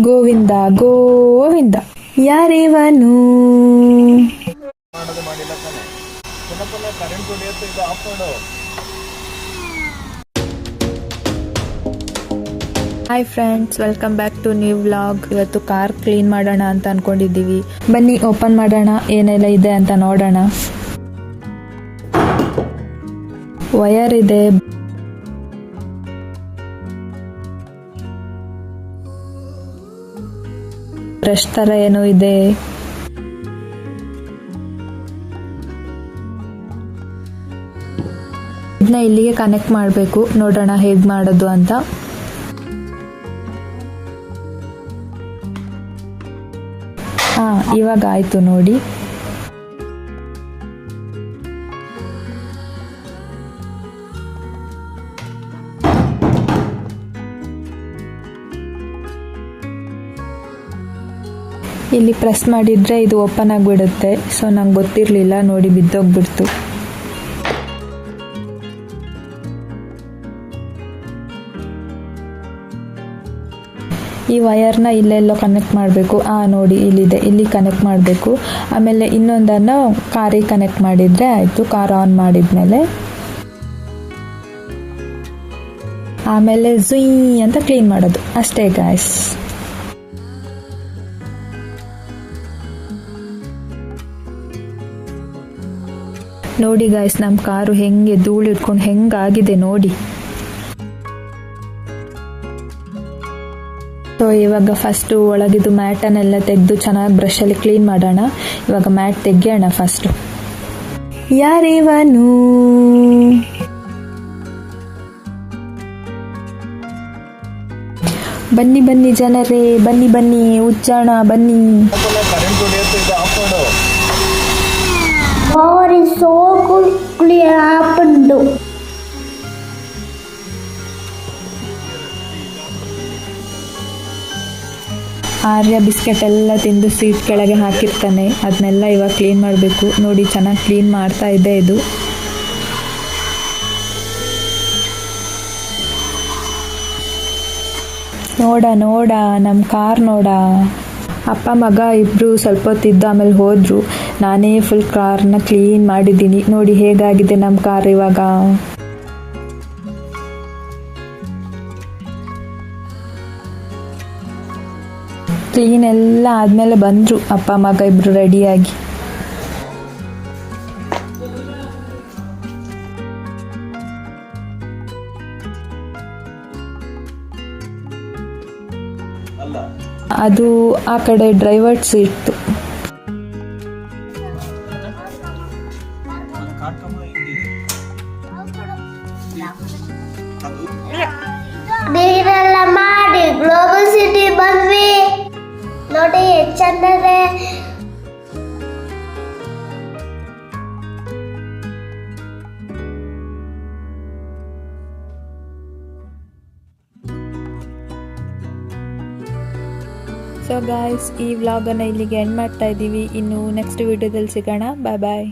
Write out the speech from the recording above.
Govinda Govinda. ಯಾರಿವನು? Hi friends welcome back to new vlog ಇವತ್ತು car clean ಮಾಡೋಣ ಅಂತ ಅನ್ಕೊಂಡಿದ್ದೀವಿ. ಬನ್ನಿ ಓಪನ್ ಮಾಡೋಣ. ಏನೆಲ್ಲ ಇದೆ ಅಂತ ನೋಡೋಣ. ವಯರ್ ಇದೆ. ಬ್ರಷ್ ತರ ಏನೋ ಇದೆ. ಇದನ್ನ ಇಲ್ಲಿಗೆ ಕನೆಕ್ಟ್ ಮಾಡಬೇಕು. ನೋಡೋಣ ಹೇಗೆ ಮಾಡೋದು ಅಂತ. ಹಾ, ಇವಾಗ ಆಯ್ತು ನೋಡಿ. ಇಲ್ಲಿ ಪ್ರೆಸ್ ಮಾಡಿದ್ರೆ ಇದು ಓಪನ್ ಆಗಿಬಿಡುತ್ತೆ. ಸೊ ನಂಗೆ ಗೊತ್ತಿರಲಿಲ್ಲ, ನೋಡಿ ಬಿದ್ದೋಗ್ಬಿಡ್ತು. ಈ ವಯರ್ನ ಇಲ್ಲೆಲ್ಲೋ ಕನೆಕ್ಟ್ ಮಾಡಬೇಕು. ಆ, ನೋಡಿ, ಇಲ್ಲಿದೆ. ಇಲ್ಲಿ ಕನೆಕ್ಟ್ ಮಾಡಬೇಕು. ಆಮೇಲೆ ಇನ್ನೊಂದನ್ನು ಕಾರಿಗೆ ಕನೆಕ್ಟ್ ಮಾಡಿದರೆ ಆಯಿತು. ಕಾರ್ ಆನ್ ಮಾಡಿದ್ಮೇಲೆ. ಆಮೇಲೆ, ಝುಯ್ ಅಂತ ಕ್ಲೀನ್ ಮಾಡೋದು. ಅಷ್ಟೇ ಗಾಯ್ಸ್ ನೋಡಿ ಗಾಯ್ಸ್ ನಮ್ಮ ಕಾರು ಹೆಂಗೆ ಧೂಳು ಇಟ್ಕೊಂಡು ಹೆಂಗಾಗಿದೆ ನೋಡಿ. ಸೊ ಇವಾಗ ಫಸ್ಟು ಒಳಗಿದು ಮ್ಯಾಟನ್ನೆಲ್ಲ ತೆಗೆದು ಚೆನ್ನಾಗಿ ಬ್ರಷಲ್ಲಿ ಕ್ಲೀನ್ ಮಾಡೋಣ. ಇವಾಗ ಮ್ಯಾಟ್ ತೆಗೆಯೋಣ ಫಸ್ಟು ಯಾರಿವನು? ಬನ್ನಿ ಬನ್ನಿ ಜನರೇ, ಬನ್ನಿ ಬನ್ನಿ, ಉಜ್ಜಾಣ ಬನ್ನಿ. ಆರ್ಯ ಬಿಸ್ಕೆಟ್ ಎಲ್ಲ ತಿಂದು ಸೀಟ್ ಕೆಳಗೆ ಹಾಕಿರ್ತಾನೆ. ಅದನ್ನೆಲ್ಲ ಇವಾಗ ಕ್ಲೀನ್ ಮಾಡಬೇಕು. ನೋಡಿ, ಚೆನ್ನಾಗಿ ಕ್ಲೀನ್ ಮಾಡ್ತಾ ಇದೆ ಇದು. ನೋಡ ನೋಡ ನಮ್ಮ ಕಾರ್ ನೋಡ. ಅಪ್ಪ, ಮಗ ಇಬ್ಬರು ಸ್ವಲ್ಪ ಹೊತ್ತಿದ್ದು ಆಮೇಲೆ ಹೋದರು. ನಾನೇ ಫುಲ್ ಕಾರ್ನ ಕ್ಲೀನ್ ಮಾಡಿದ್ದೀನಿ. ನೋಡಿ, ಹೇಗಾಗಿದೆ ನಮ್ಮ ಕಾರ್ ಇವಾಗ? ಕ್ಲೀನ್ ಎಲ್ಲ ಆದಮೇಲೆ ಬಂದರು ಅಪ್ಪ ಮಗ ಇಬ್ಬರು ರೆಡಿಯಾಗಿ ಅದು ಆ ಕಡೆ ಡ್ರೈವರ್ ಸೀಟ್ ನೋಡಿ ಎಷ್ಟು ಸೊ ಗಾಯ್ಸ್ ಈ ವ್ಲಾಗನ್ನು ಇಲ್ಲಿಗೆ ಎಂಡ್ ಮಾಡ್ತಾ ಇದ್ದೀವಿ ಇನ್ನು ನೆಕ್ಸ್ಟ್ ವೀಡಿಯೋದಲ್ಲಿ ಸಿಗೋಣ. ಬಾಯ್ ಬಾಯ್